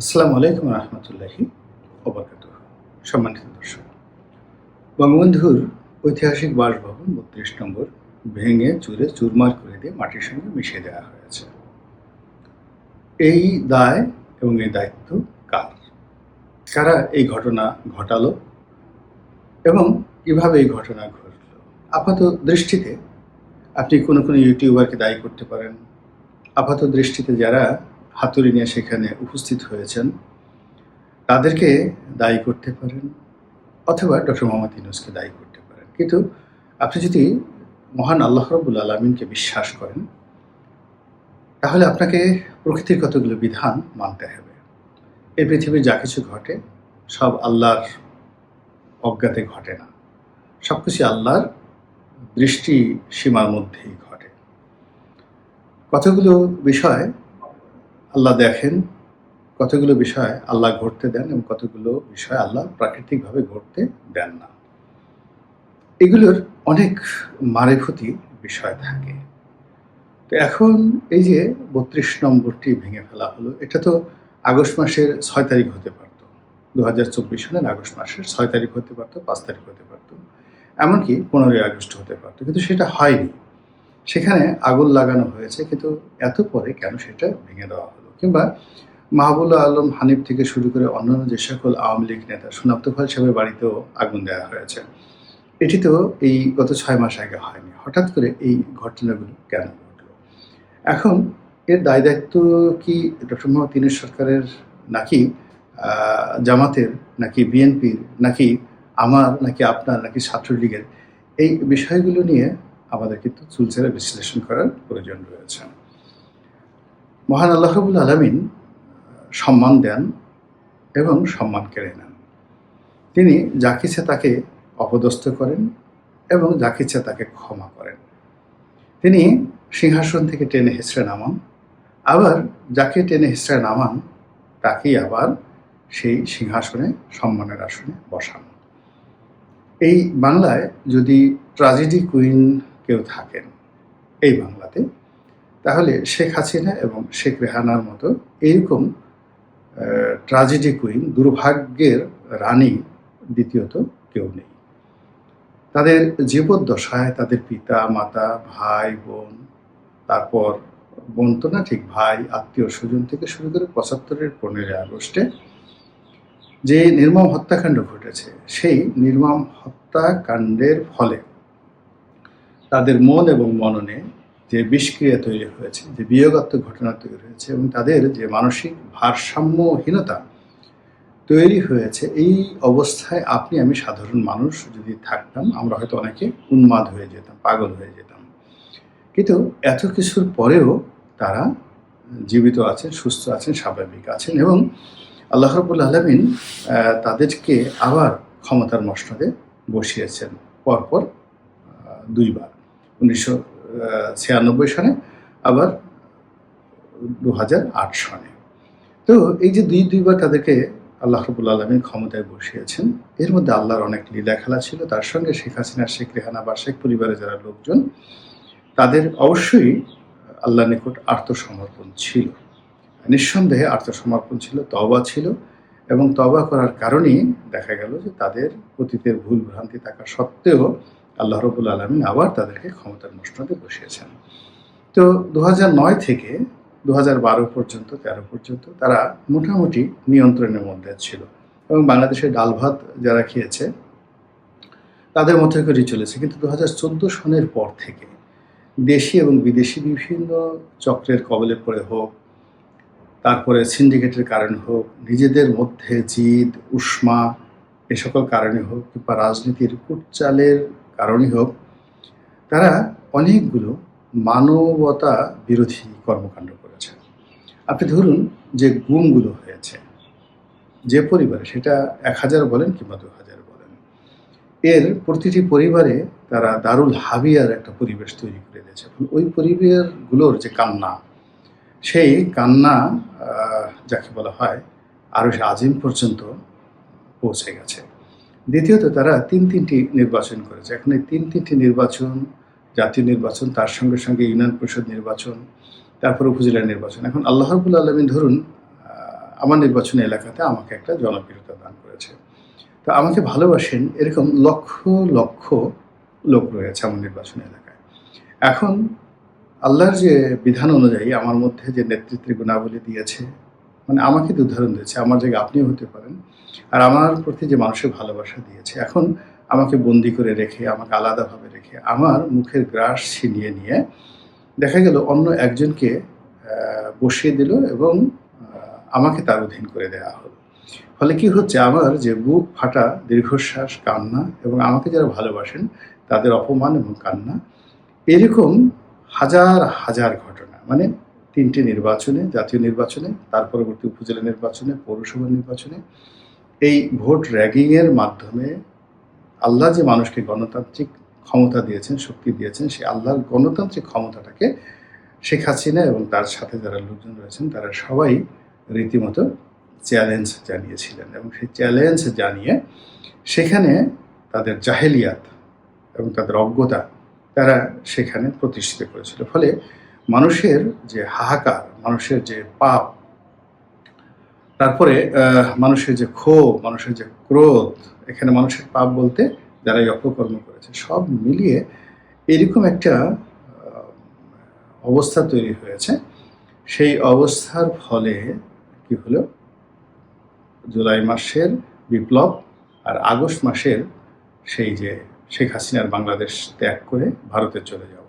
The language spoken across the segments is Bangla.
আসসালামু আলাইকুম রহমতুল্লাহি অবরকাত সম্মানিত দর্শক, বঙ্গবন্ধুর ঐতিহাসিক বাসভবন বত্রিশ নম্বর ভেঙে চুরে চুরমার করে দিয়ে মাটির সঙ্গে মিশিয়ে দেওয়া হয়েছে। এই দায় এবং এই দায়িত্ব কার? কারা এই ঘটনা ঘটালো এবং কীভাবে এই ঘটনা ঘটলো? আপাত দৃষ্টিতে আপনি কোনো কোনো ইউটিউবারকে দায়ী করতে পারেন। আপাত দৃষ্টিতে যারা হাতুড়ি নিয়ে সেখানে উপস্থিত হয়েছেন। তাদেরকে দায়ী করতে পারেন অথবা ডক্টর মোহাম্মদ ইউনুসকে দায়ী করতে পারেন। কিন্তু আপনি যদি মহান আল্লাহ রবুল আলমিনকে বিশ্বাস করেন, তাহলে আপনাকে প্রকৃতির কতগুলো বিধান মানতে হবে। এই পৃথিবীর যা কিছু ঘটে, সব আল্লাহর অজ্ঞাতে ঘটে না। সব কিছু আল্লাহর দৃষ্টি সীমার মধ্যেই ঘটে। কতগুলো বিষয় আল্লাহ দেখেন কতগুলো বিষয় আল্লাহ ঘটতে দেন এবং কতগুলো বিষয় আল্লাহ প্রাকৃতিকভাবে ঘটতে দেন না। এগুলোর অনেক মারেফতি বিষয় থাকে। তো এখন এই যে বত্রিশ নম্বরটি ভেঙে ফেলা হলো, এটা তো আগস্ট মাসের ছয় তারিখ হতে পারতো। দু হাজার চব্বিশ সালের আগস্ট মাসের ছয় তারিখ হতে পারতো, পাঁচ তারিখ হতে পারতো। এমনকি পনেরোই আগস্ট হতে পারতো, কিন্তু সেটা হয়নি। সেখানে আগুন লাগানো হয়েছে, কিন্তু এত পরে কেন সেটা ভেঙে দেওয়া হলো? কিংবা মাহবুল্লাহ আলম হানিফ থেকে শুরু করে অন্যান্য যে সকল আওয়ামী লীগ নেতা, সুনাপ্ত ফল সাহেবের বাড়িতেও আগুন দেওয়া হয়েছে। এটি তো এই গত ছয় মাস আগে হয়নি। হঠাৎ করে এই ঘটনাগুলো কেন ঘটলো? এখন এর দায় দায়িত্ব কি ডক্টর মোহাম্মদ তিনের সরকারের নাকি জামাতের, নাকি বিএনপির, নাকি আমার, নাকি আপনার, নাকি ছাত্রলীগের? এই বিষয়গুলো নিয়ে আমাদের কিন্তু চুলচেরা বিশ্লেষণ করার প্রয়োজন রয়েছে। মহান আল্লাহবুল আলমিন সম্মান দেন এবং সম্মান কেড়ে নেন। তিনি যাকে ইচ্ছে তাকে অপদস্থ করেন এবং যাকে ইচ্ছে তাকে ক্ষমা করেন। তিনি সিংহাসন থেকে টেনে হেসড়ে নামান, আবার যাকে টেনে হেসড়ে নামান, তাকেই আবার সেই সিংহাসনে সম্মানের আসনে বসান। এই বাংলায় যদি ট্রাজেডি কুইন কেউ থাকেন, এই বাংলাতে তাহলে শেখ হাসিনা এবং শেখ রেহানার মতো এইরকম ট্রাজেডি কুইন দুর্ভাগ্যের রানী দ্বিতীয়ত কেউ নেই। তাদের জীবদ্দশায় তাদের পিতা, মাতা, ভাই, বোন, তারপর বোন তো না, ঠিক ভাই, আত্মীয় স্বজন থেকে শুরু করে পঁচাত্তরের পনেরোই আগস্টে যে নির্মম হত্যাকাণ্ড ঘটেছে, সেই নির্মম হত্যাকাণ্ডের ফলে তাদের মন এবং মননে যে বিষক্রিয়া তৈরি হয়েছে, যে বিয়োগাত্মক ঘটনা তৈরি হয়েছে এবং তাদের যে মানসিক ভারসাম্যহীনতা তৈরি হয়েছে, এই অবস্থায় আপনি, আমি সাধারণ মানুষ যদি থাকতাম, আমরা হয়তো অনেকে উন্মাদ হয়ে যেতাম, পাগল হয়ে যেতাম। কিন্তু এত কিছুর পরেও তারা জীবিত আছেন, সুস্থ আছেন, স্বাভাবিক আছেন এবং আল্লাহ রবুল আলমিন তাদেরকে আবার ক্ষমতার মসনদে বসিয়েছেন, পরপর দুইবার। উনিশশো ছিয়ানব্বই সনে আবার দু হাজার আট সনে তো এই যে দুই, দুইবার তাদেরকে আল্লাহ রবুল আলমীর ক্ষমতায় বসিয়েছেন, এর মধ্যে আল্লাহর অনেক লীলা খেলা ছিল। তার সঙ্গে শেখ হাসিনা, শেখ রেহানা বা শেখ পরিবারের যারা লোকজন, তাদের অবশ্যই আল্লাহ নিকট আত্মসমর্পণ ছিল। নিঃসন্দেহে আত্মসমর্পণ ছিল তবা ছিল এবং তবা করার কারণেই দেখা গেল যে তাদের অতীতের ভুল ভ্রান্তি থাকা সত্ত্বেও আল্লাহ রবুল আলমিন আবার তাদেরকে ক্ষমতার মসনদে বসিয়েছেন। তো দু থেকে দু পর্যন্ত, তেরো পর্যন্ত তারা মোটামুটি নিয়ন্ত্রণের মধ্যে ছিল এবং বাংলাদেশের ডাল ভাত যারা খেয়েছে, তাদের মধ্যে করেই চলেছে। কিন্তু দু হাজার চোদ্দ সনের পর থেকে দেশি এবং বিদেশি বিভিন্ন চক্রের কবলে পড়ে হোক, তারপরে সিন্ডিকেটের কারণে হোক, নিজেদের মধ্যে জিদ, উষ্মা এ সকল কারণে হোক কিংবা রাজনীতির কুটচালের কারণে হোক, তারা অনেকগুলো মানবতা বিরোধী কর্মকাণ্ড করেছে। আপনি ধরুন যে গুমগুলো হয়েছে, যে পরিবারে, সেটা এক হাজার বলেন কিংবা দু হাজার বলেন, এর প্রতিটি পরিবারে তারা দারুল হাবিয়ার একটা পরিবেশ তৈরি করে দিয়েছে। ওই পরিবারগুলোর যে কান্না, সেই কান্না যাকে বলা হয় আরও সে আজিম পর্যন্ত পৌঁছে গেছে। দ্বিতীয়ত তারা তিন তিনটি নির্বাচন করেছে। এখন এই তিন তিনটি নির্বাচন, জাতীয় নির্বাচন, তার সঙ্গে সঙ্গে ইউনিয়ন পরিষদ নির্বাচন, তারপর উপজেলা নির্বাচন। এখন আল্লাহ রবুল আলমিন ধরুন আমার নির্বাচনী এলাকাতে আমাকে একটা জনপ্রিয়তা দান করেছে। তো আমাকে ভালোবাসেন এরকম লক্ষ লক্ষ লোক রয়েছে আমার নির্বাচনী এলাকায়। এখন আল্লাহর যে বিধান অনুযায়ী আমার মধ্যে যে নেতৃত্বের গুণাবলী দিয়েছে মানে আমাকে তো উদাহরণ দিয়েছে, আমার জায়গায় আপনিও হতে পারেন। আর আমার প্রতি যে মানুষের ভালোবাসা দিয়েছে, এখন আমাকে বন্দি করে রেখে, আমাকে আলাদাভাবে রেখে, আমার মুখের গ্রাস ছিনিয়ে নিয়ে দেখা গেল অন্য একজনকে বসিয়ে দিল এবং আমাকে তার অধীন করে দেওয়া হলো। ফলে কি হচ্ছে, আমার যে বুক ফাটা, দীর্ঘশ্বাস, কান্না এবং আমাকে যারা ভালোবাসেন, তাদের অপমান এবং কান্না, এরকম হাজার হাজার ঘটনা। মানে তিনটি নির্বাচনে, জাতীয় নির্বাচনে, তার পরবর্তী উপজেলা নির্বাচনে, পৌরসভা নির্বাচনে। এই ভোট র্যাগিংয়ের মাধ্যমে আল্লাহ যে মানুষকে গণতান্ত্রিক ক্ষমতা দিয়েছেন, শক্তি দিয়েছেন সেই আল্লাহর গণতান্ত্রিক ক্ষমতাটাকে শেখ হাসিনা এবং তার সাথে যারা লোকজন রয়েছেন, তারা সবাই রীতিমতো চ্যালেঞ্জ জানিয়েছিলেন এবং সেই চ্যালেঞ্জ জানিয়ে সেখানে তাদের জাহেলিয়াত এবং তাদের অজ্ঞতা তারা সেখানে প্রতিষ্ঠিত করেছিল। ফলে মানুষের যে হাহাকার, মানুষের যে পাপ, তারপরে মানুষের যে ক্ষোভ, মানুষের যে ক্রোধ, এখানে মানুষের পাপ বলতে যারা এই অপকর্ম করেছে, সব মিলিয়ে এরকম একটা অবস্থা তৈরি হয়েছে। সেই অবস্থার ফলে কি হলো? জুলাই মাসের বিপ্লব আর আগস্ট মাসের সেই যে শেখ হাসিনার বাংলাদেশ ত্যাগ করে ভারতে চলে যাওয়া।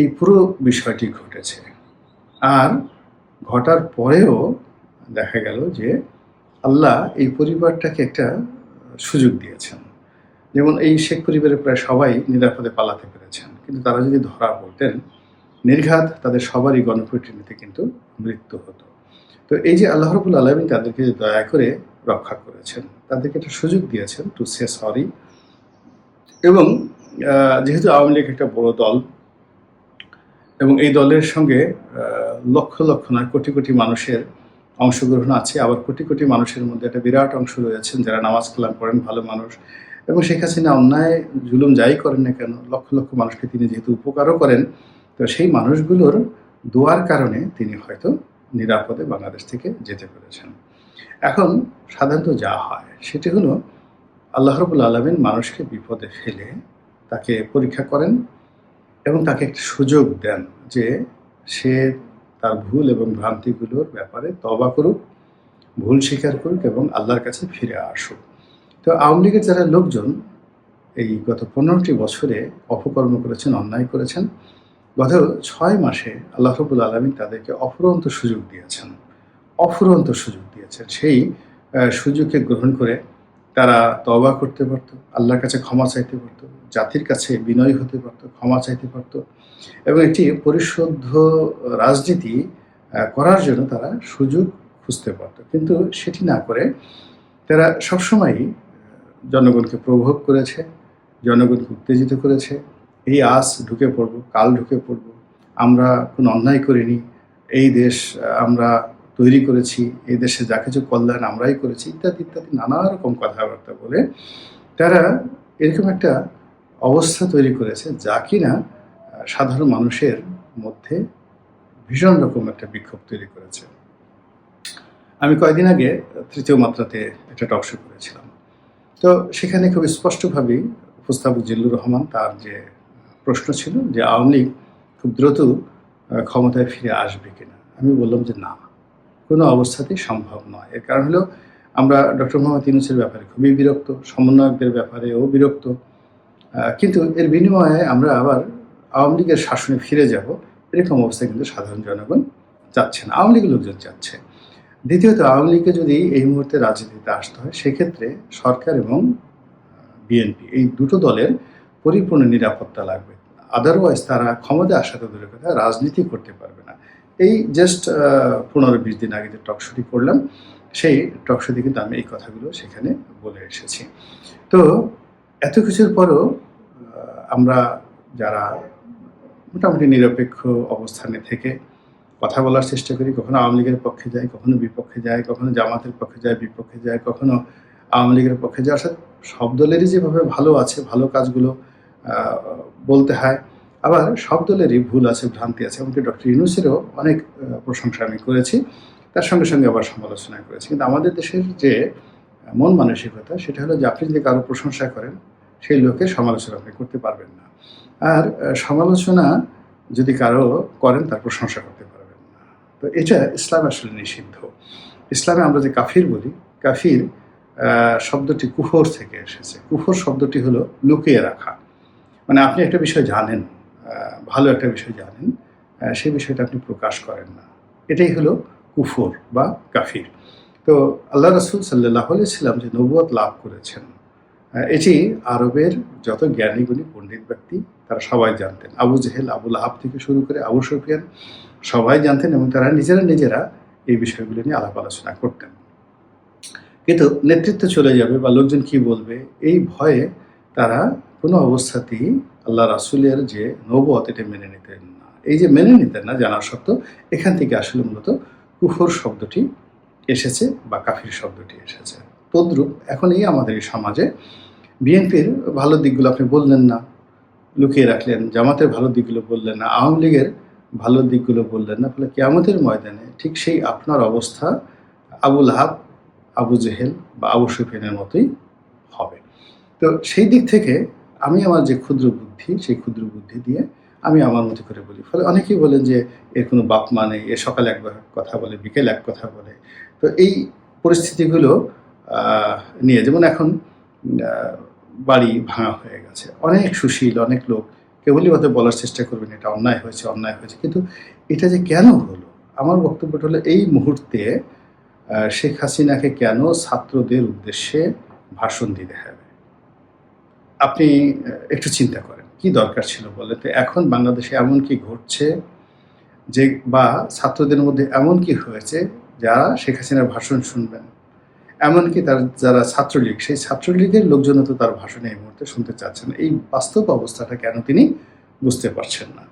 এই পুরো বিষয়টি ঘটেছে। আর ঘটার পরেও দেখা গেল যে আল্লাহ এই পরিবারটাকে একটা সুযোগ দিয়েছেন। যেমন এই শেখ পরিবারের প্রায় সবাই নিরাপদে পালাতে পেরেছেন। কিন্তু তারা যদি ধরা পড়তেন, নির্ঘাত তাদের সবারই গণপ্রতিনিধিতে কিন্তু মৃত্যু হতো। তো এই যে আল্লাহ রবুল আলমী তাদেরকে দয়া করে রক্ষা করেছেন, তাদেরকে একটা সুযোগ দিয়েছেন টু সে সরি এবং যেহেতু আওয়ামী লীগ একটা বড় দল এবং এই দলের সঙ্গে লক্ষ লক্ষ নয়, কোটি কোটি মানুষের অংশগ্রহণ আছে। আবার কোটি কোটি মানুষের মধ্যে একটা বিরাট অংশ রয়েছেন যারা নামাজ কালাম করেন ভালো মানুষ। এবং শেখ হাসিনা অন্যায়, জুলুম যাই করেন না কেন, লক্ষ লক্ষ মানুষকে তিনি যেহেতু উপকারও করেন, তো সেই মানুষগুলোর দোয়ার কারণে তিনি হয়তো নিরাপদে বাংলাদেশ থেকে যেতে পেরেছেন। এখন সাধারণত যা হয়, সেটি হলো, আল্লাহ রবুল আলমিন মানুষকে বিপদে ফেলে তাকে পরীক্ষা করেন এবং তাকে একটা সুযোগ দেন যে সে তার ভুল এবং ভ্রান্তিগুলোর ব্যাপারে তবা করুক, ভুল স্বীকার করুক এবং আল্লাহর কাছে ফিরে আসুক। তো আওয়ামী লীগের যারা লোকজন এই গত পনেরোটি বছরে অপকর্ম করেছেন, অন্যায় করেছেন, গত ছয় মাসে আল্লাহ রবুল আলমী তাদেরকে অফুরন্ত সুযোগ দিয়েছেন। অফুরন্ত সুযোগ দিয়েছেন। সেই সুযোগকে গ্রহণ করে তারা তবা করতে পারতো, আল্লাহর কাছে ক্ষমা চাইতে পারতো, জাতির কাছে বিনয়ী হতে পারতো, ক্ষমা চাইতে পারতো এবং একটি পরিশুদ্ধ রাজনীতি করার জন্য তারা সুযোগ খুঁজতে পারতো। কিন্তু সেটি না করে তারা সবসময়ই জনগণকে প্রভোগ করেছে, জনগণকে উত্তেজিত করেছে, এই আজ ঢুকে পড়ব, কাল ঢুকে পড়ব, আমরা কোনো অন্যায় করিনি, এই দেশ আমরা তৈরি করেছি, এই দেশে যা কিছু কল্যাণ আমরাই করেছি, ইত্যাদি ইত্যাদি, নানা রকম কথাবার্তা বলে তারা এরকম একটা অবস্থা তৈরি করেছে যা কিনা সাধারণ মানুষের মধ্যে ভীষণ রকম একটা বিক্ষোভ তৈরি করেছে। আমি কয়েকদিন আগে তৃতীয় মাত্রাতে একটা টক শো করেছিলাম। তো সেখানে খুব স্পষ্টভাবেই উপস্থাপক জিল্লুর রহমান তার যে প্রশ্ন ছিল যে আওয়ামী লীগ খুব দ্রুত ক্ষমতায় ফিরে আসবে কিনা। আমি বললাম যে না। কোনো অবস্থাতেই সম্ভব নয়। এর কারণ হলো, আমরা ডক্টর মোহাম্মদ ইউনুসের ব্যাপারে খুবই বিরক্ত, সমন্বয়কদের ব্যাপারেও বিরক্ত। কিন্তু এর বিনিময়ে আমরা আবার আওয়ামী লীগের শাসনে ফিরে যাব, এরকম অবস্থা কিন্তু সাধারণ জনগণ চাচ্ছে না, আওয়ামী লীগের লোকজন চাচ্ছে দ্বিতীয়ত, আওয়ামী লীগকে যদি এই মুহূর্তে রাজনীতিতে আসতে হয়, সেক্ষেত্রে সরকার এবং বিএনপি, এই দুটো দলের পরিপূর্ণ নিরাপত্তা লাগবে। আদারওয়াইজ তারা ক্ষমতা আসা তো দূরের কথা, রাজনীতি করতে পারবে না। এই জাস্ট পনেরো বিশ দিন আগে যে টকশোটি করলাম, সেই টকশোতে কিন্তু আমি এই কথাগুলো সেখানে বলে এসেছি। তো এত কিছুর পরও আমরা যারা মোটামুটি নিরপেক্ষ অবস্থানে থেকে কথা বলার চেষ্টা করি, কখনো আওয়ামী লীগের পক্ষে যাই, কখনো বিপক্ষে যায় কখনো জামাতের পক্ষে যায় বিপক্ষে যায় কখনো আওয়ামী লীগের পক্ষে যায় অর্থাৎ সব দলেরই যেভাবে ভালো আছে, ভালো কাজগুলো বলতে হয় আবার সব দলেরই ভুল আছে, ভ্রান্তি আছে, এমনকি ডক্টর ইউনুসেরও অনেক প্রশংসা আমি করেছি। তার সঙ্গে সঙ্গে আবার সমালোচনা করেছি। কিন্তু আমাদের দেশের যে মন মানসিকতা, সেটা হলো যে আপনি যদি কারও প্রশংসা করেন, সেই লোকের সমালোচনা আপনি করতে পারবেন না। আর সমালোচনা যদি কারও করেন, তার প্রশংসা করতে পারবেন না। তো এটা ইসলাম আসলে নিষিদ্ধ। ইসলামে আমরা যে কাফির বলি, কাফির শব্দটি কুফর থেকে এসেছে। কুফর শব্দটি হলো লুকিয়ে রাখা। মানে আপনি একটা বিষয় জানেন ভালো একটা বিষয় জানেন সেই বিষয়টা আপনি প্রকাশ করেন না। এটাই হলো কুফর বা কাফির। তো আল্লাহ রসুল সাল্লাহ ছিলাম যে নবুয়ত লাভ করেছেন এটি আরবের যত জ্ঞানীগুণী পণ্ডিত ব্যক্তি, তারা সবাই জানতেন। আবু জেহেল আবুল আহাব থেকে শুরু করে আবু সফিয়ান সবাই জানতেন এবং তারা নিজেরা নিজেরা এই বিষয়গুলো নিয়ে আলাপ আলোচনা করতেন। কিন্তু নেতৃত্ব চলে যাবে বা লোকজন কি বলবে, এই ভয়ে তারা কোনো অবস্থাতেই আল্লাহ রাসুলের যে নবত এটা মেনে নিতেন না। এই যে মেনে নিতেন না জানা সত্ত্বেও এখান থেকে আসলে মূলত কুফর শব্দটি এসেছে বা কাফির শব্দটি এসেছে। তদ্রূপ এখন এই আমাদের এই সমাজে বিএনপির ভালো দিকগুলো আপনি বললেন না, লুকিয়ে রাখলেন, জামাতের ভালো দিকগুলো বললেন না, আওয়ামী লীগের ভালো দিকগুলো বললেন না, ফলে কেয়ামতের ময়দানে ঠিক সেই আপনার অবস্থা আবুল হাব, আবু জেহেল বা আবু সুফিয়ানের মতোই হবে। তো সেই দিক থেকে আমি আমার যে ক্ষুদ্র বুদ্ধি, সেই ক্ষুদ্র বুদ্ধি দিয়ে আমি আমার মতো করে বলি। ফলে অনেকেই বলেন যে এর কোনো বাপ মা নেই, এ সকালে একবার কথা বলে, বিকেল এক কথা বলে। তো এই পরিস্থিতিগুলো নিয়ে যেমন এখন বাড়ি ভাঙা হয়ে গেছে। অনেক সুশীল, অনেক লোক, কেবলই হয়তো বলার চেষ্টা করবেন, এটা অন্যায় হয়েছে অন্যায় হয়েছে। কিন্তু এটা যে কেন হলো? আমার বক্তব্যটা হলো এই মুহূর্তে শেখ হাসিনাকে কেন ছাত্রদের উদ্দেশ্যে ভাষণ দিতে হবে? আপনি একটু চিন্তা করেন। কি দরকার ছিল বলে তো এখন বাংলাদেশে এমন কি ঘটছে যে, বা ছাত্রদের মধ্যে এমন কি হয়েছে যারা শেখ হাসিনার ভাষণ শুনবেন? এমনকি তার, যারা ছাত্রলীগ, সেই ছাত্রলীগের লোকজনও তো তার ভাষণে এই মুহূর্তে শুনতে চাচ্ছেন না। এই বাস্তব অবস্থাটা কেন তিনি বুঝতে পারছেন না?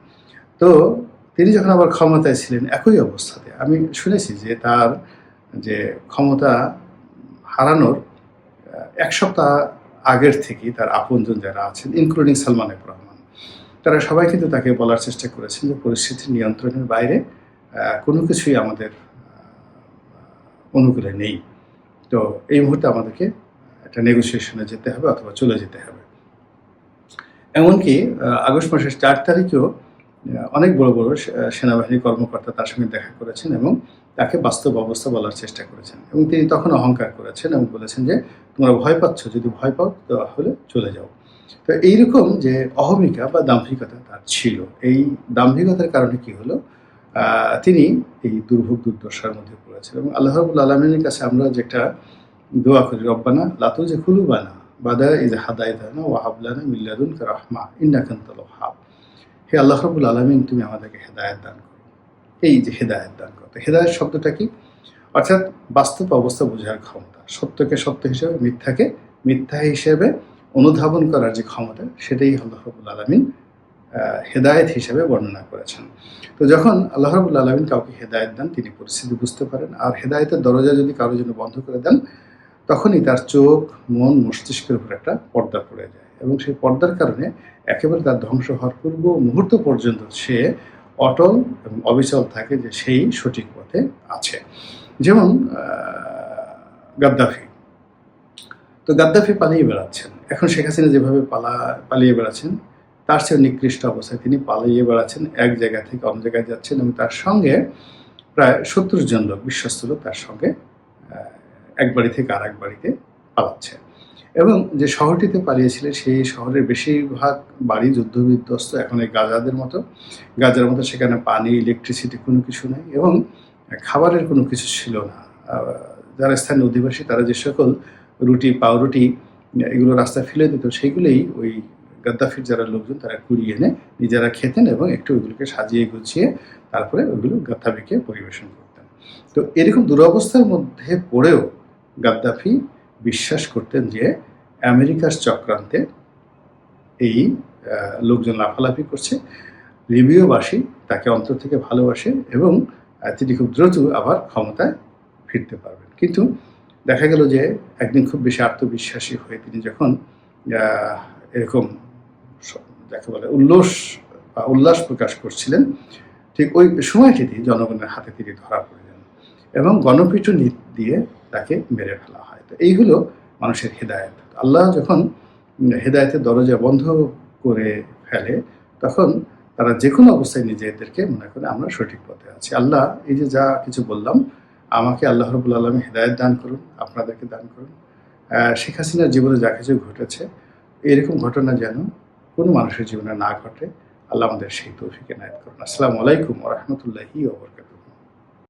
তো তিনি যখন আবার ক্ষমতায় ছিলেন, একই অবস্থাতে, আমি শুনেছি যে তার যে ক্ষমতা হারানোর এক সপ্তাহ আগের থেকেই তার আপনজন যারা আছেন ইনক্লুডিং সালমান এফ রহমান। তারা সবাই কিন্তু তাকে বলার চেষ্টা করেছেন যে পরিস্থিতি নিয়ন্ত্রণের বাইরে কোনো কিছুই আমাদের অনুকূলে নেই। তো এই মুহূর্তে আমাদেরকে একটা নেগোসিয়েশনে যেতে হবে অথবা চলে যেতে হবে। এমনকি আগস্ট মাসের চার তারিখেও অনেক বড় বড় সেনাবাহিনী কর্মকর্তা তার সঙ্গে দেখা করেছেন এবং তাকে বাস্তব অবস্থা বলার চেষ্টা করেছেন। এবং তিনি তখন অহংকার করেছেন এবং বলেছেন যে, তোমরা ভয় পাচ্ছ, যদি ভয় পাও তাহলে চলে যাও। তো এইরকম যে অহমিকা বা দাম্ভিকতা তার ছিল। এই দাম্ভিকতার কারণে কি হলো? তিনি এই দুর্ভোগ দুর্দশার মধ্যে পড়েছেন এবং আল্লাহ রাবুল আলমিনের কাছে আমরা যেটা দোয়া করি, রব্বানা লাতু যে খুলুবানা বাদা ইজ হাদায়দানা ও হাবলানা মিল্লাদুন রাহমা ইন্নাকান্তাল হাব হে আল্লাহ রাবুল আলমিন, তুমি আমাদেরকে হেদায়ত দান এই যে হেদায়ত দান করো। তো হেদায়ত শব্দটা কি? অর্থাৎ বাস্তব অবস্থা বোঝার ক্ষমতা। সত্যকে সত্য হিসেবে, মিথ্যাকে মিথ্যা হিসেবে অনুধাবন করার যে ক্ষমতা, সেটাই আল্লাহ রাবুল আলমিন হেদায়েত হিসেবে বর্ণনা করেছেন। তো যখন আল্লাহ রাবুল আলমিন কাউকে হেদায়েত দেন, তিনি পরিস্থিতি বুঝতে পারেন। আর হেদায়তের দরজা যদি কারোর জন্য বন্ধ করে দেন, তখনই তার চোখ, মন, মস্তিষ্কের উপর একটা পর্দা পড়ে যায়। এবং সেই পর্দার কারণে একেবারে তার ধ্বংস হওয়ার পূর্ব মুহূর্ত পর্যন্ত সে অটল এবং অবিচল থাকে যে সেই সঠিক পথে আছে। যেমন গাদ্দাফি। তো গাদ্দাফি পালিয়ে বেড়াচ্ছেন। এখন শেখ হাসিনা যেভাবে পালা, পালিয়ে বেড়াচ্ছেন, তার চেয়ে নিকৃষ্ট অবস্থায় তিনি পালিয়ে বেড়াচ্ছেন। এক জায়গা থেকে অন্য জায়গায় যাচ্ছেন এবং তার সঙ্গে প্রায় সত্তর জন লোক বিশ্বস্ত লোক তার সঙ্গে এক বাড়ি থেকে আর এক বাড়িতে পালাচ্ছে এবং যে শহরটিতে পালিয়েছিলেন, সেই শহরের বেশিরভাগ বাড়ি যুদ্ধ বিধ্বস্ত এখন এই গাজাদের মতো। গাজার মতো সেখানে পানি ইলেকট্রিসিটি কোনো কিছু নেই এবং খাবারের কোনো কিছু ছিল না। যারা স্থানীয় অধিবাসী, তারা যে সকল রুটি, পাউরুটি, এগুলো রাস্তায় ফেলে দিত সেইগুলোই ওই গাদ্দাফির যারা লোকজন, তারা কুড়িয়ে এনে নিজেরা খেতেন এবং একটু ওইগুলোকে সাজিয়ে গুছিয়ে তারপরে ওইগুলো গাদ্দাফিকে পরিবেশন করতেন। তো এরকম দুরবস্থার মধ্যে পড়েও গাদ্দাফি বিশ্বাস করতেন যে আমেরিকার চক্রান্তে এই লোকজন লাফালাফি করছে। লিবীয়বাসী তাকে অন্তর থেকে ভালোবাসে এবং তিনি খুব দ্রুত আবার ক্ষমতায় ফিরতে পারবেন। কিন্তু দেখা গেল যে একদিন খুব বেশি আত্মবিশ্বাসী হয়ে তিনি যখন এরকম যাকে বলে উল্লাস বা উল্লাস প্রকাশ করছিলেন, ঠিক ওই সময়টিতে জনগণের হাতে তিনি ধরা পড়ে যান এবং গণপিটুনি দিয়ে তাকে মেরে ফেলা হয়। তো এই হলো মানুষের হৃদায়ত। আল্লাহ যখন হেদায়তের দরজা বন্ধ করে ফেলে, তখন তারা যে কোনো অবস্থায় নিজেদেরকে মনে করে আমরা সঠিক পথে আছি। আল্লাহ, এই যে যা কিছু বললাম, আমাকে আল্লাহ রবুল আলমী হেদায়ত দান করুন, আপনাদেরকে দান করুন। শেখ হাসিনার জীবনে যা কিছু ঘটেছে, এরকম ঘটনা যেন কোনো মানুষের জীবনে না ঘটে, আল্লাহ আমাদের সেই তৌফিকে নায়ত করুন। আসসালামু আলাইকুম রহমতুল্লাহি ওবরকাতুহ